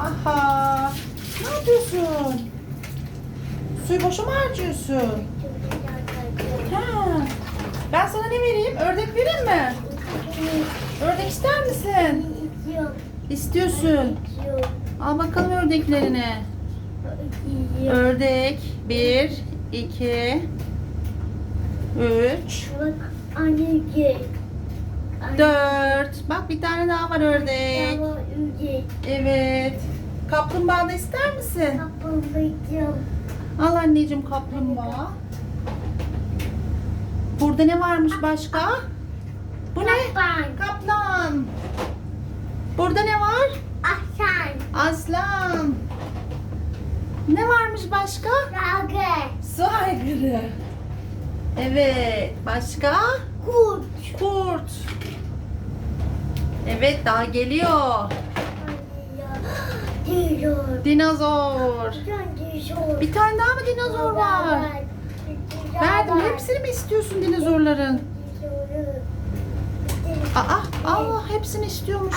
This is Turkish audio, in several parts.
Aha. Ne yapıyorsun? Suyu boşa mı harcıyorsun? Ha. Ben sana ne vereyim? Ördek vereyim mi? Ördek ister misin? İstiyorsun. Al bakalım ördeklerini. Ördek. Bir, iki, üç, dört. Bak bir tane daha var ördek. Evet. Kaplumbağa da ister misin? Al anneciğim kaplumbağa. Burada ne varmış başka? Bu ne? Kaplan. Burada ne var? Aslan. Ne varmış başka? Su aygırı. Evet. Başka? Kurt. Evet daha geliyor. Dinozor. Bir tane daha mı dinozor var? Verdim. Hepsini mi istiyorsun dinozorların? Aa, Allah hepsini istiyormuş.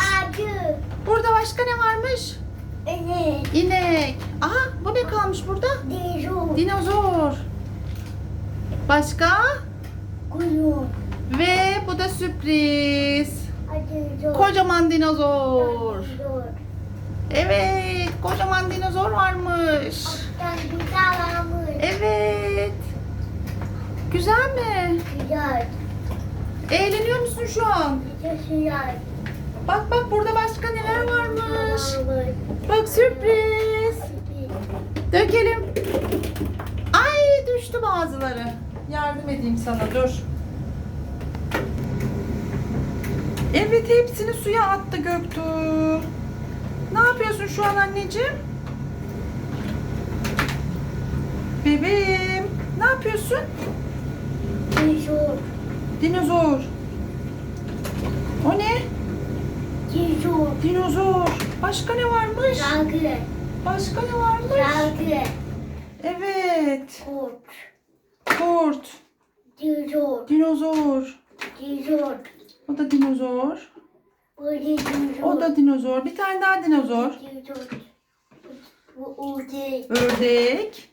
Burada başka ne varmış? İnek. Aha bu ne kalmış burada? Dinozor. Başka? Ve bu da sürpriz. Kocaman dinozor. Evet, kocaman dinozor varmış. Evet. Güzel mi? Eğleniyor musun şu an? Bak bak burada başka neler varmış. Bak sürpriz. Dökelim. Ay düştü bazıları. Yardım edeyim sana dur. Evet hepsini suya attı Göktuğ. Ne yapıyorsun şu an anneciğim? Bebeğim ne yapıyorsun? Dinozor. O ne? Dinozor. Başka ne varmış? Başka ne varmış? Evet. Kurt. Dinozor. O da dinozor. O da dinozor. Bir tane daha dinozor. Ördek.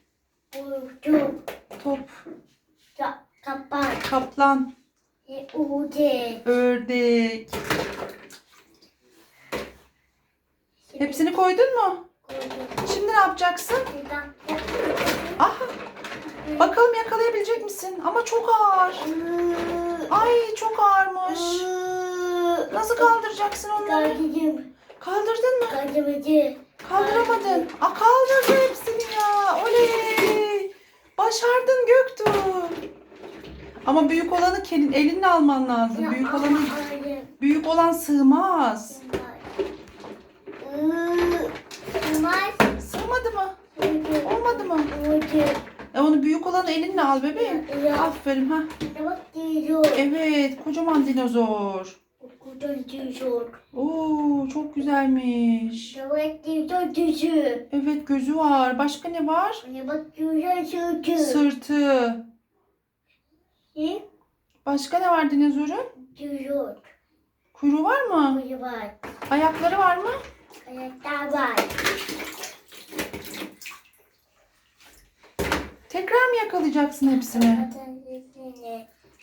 Top. Kapan. Kaplan. Ude. Ördek. Hepsini koydun mu? Şimdi ne yapacaksın? Aha. Bakalım yakalayabilecek misin? Ama çok ağır. Ay çok ağırmış. Nasıl kaldıracaksın onları? Kaldım. Kaldırdın mı? Kaldım. Kaldıramadın. Aa kaldırdı hepsini ya. Oley. Başardın Göktuğ. Ama büyük olanı kelin elinle alman lazım. Büyük olanı büyük olan sığmaz. Sığmadı mı? Olmadı mı? E onu büyük olanı elinle al bebeğim. Aferin ha. Evet, kocaman dinozor. Oo, çok güzelmiş. Evet, gözü var. Başka ne var? Sırtı. Başka ne var dinozorun? Kuyruğu var mı? Ayakları var mı? Tekrar mı yakalayacaksın hepsini?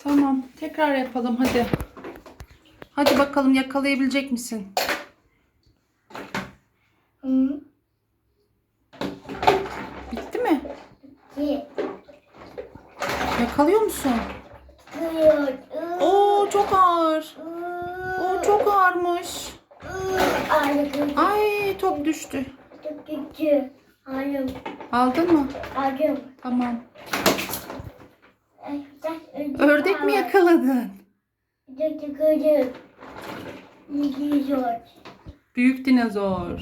Tamam, tekrar yapalım hadi. Hadi bakalım yakalayabilecek misin? Bitti mi? Yakalıyor musun? Oo çok ağır. Oo çok ağırmış. Ay top düştü. Aldın mı? Aldım. Tamam. Ördek mi yakaladın? Gördüm. Gidiyor. Büyük dinozor.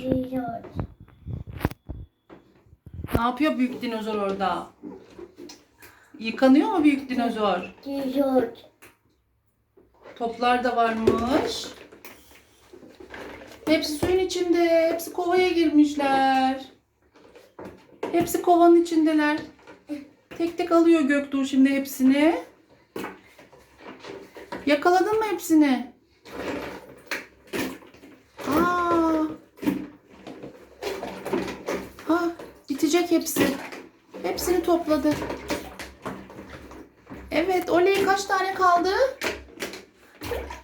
Ne yapıyor büyük dinozor orada? Yıkanıyor mu büyük dinozor? Gidiyor. Toplar da varmış. Hepsi suyun içinde. Hepsi kovaya girmişler. Hepsi kovanın içindeler. Tek tek alıyor Göktuğ şimdi hepsini. Yakaladın mı hepsini? Aa. Bitecek hepsi. Hepsini topladı. Evet, oley kaç tane kaldı?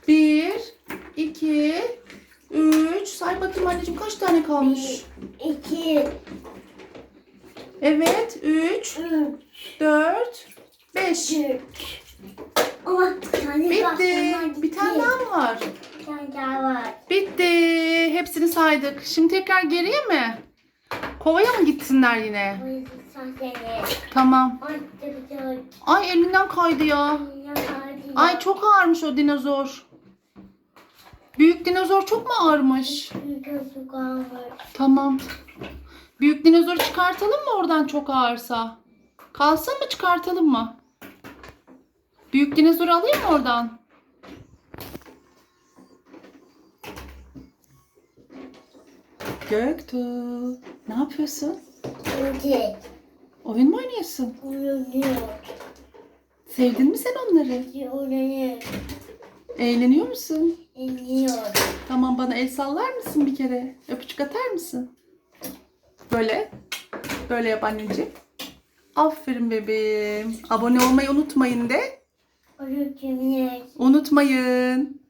Bir, iki, üç. Say bakayım anneciğim kaç tane kalmış? İki. Evet, üç, Üç. dört, beş. Dört. Ama Bitti. Bir tane daha mı var? Bir tane daha var. Bitti. Hepsini saydık. Şimdi tekrar geriye mi? Kovaya mı gitsinler yine? Tamam. Ay, elinden kaydı ya. Ay çok ağırmış o dinozor. Büyük dinozor çok mu ağırmış? Tamam. Büyük dinozoru çıkartalım mı oradan çok ağırsa? Kalsın mı çıkartalım mı? Büyük dinozoru alayım mı oradan? Göktuğ. Ne yapıyorsun? Öde. Oyun mu oynuyorsun? Uyanıyor. Sevdin mi sen onları? Uyanıyor. Eğleniyor musun? İniyor. Tamam bana el sallar mısın bir kere? Öpücük atar mısın? Böyle. Böyle yap anneciğim. Aferin bebeğim. Abone olmayı unutmayın de. Uyanıyor. Unutmayın.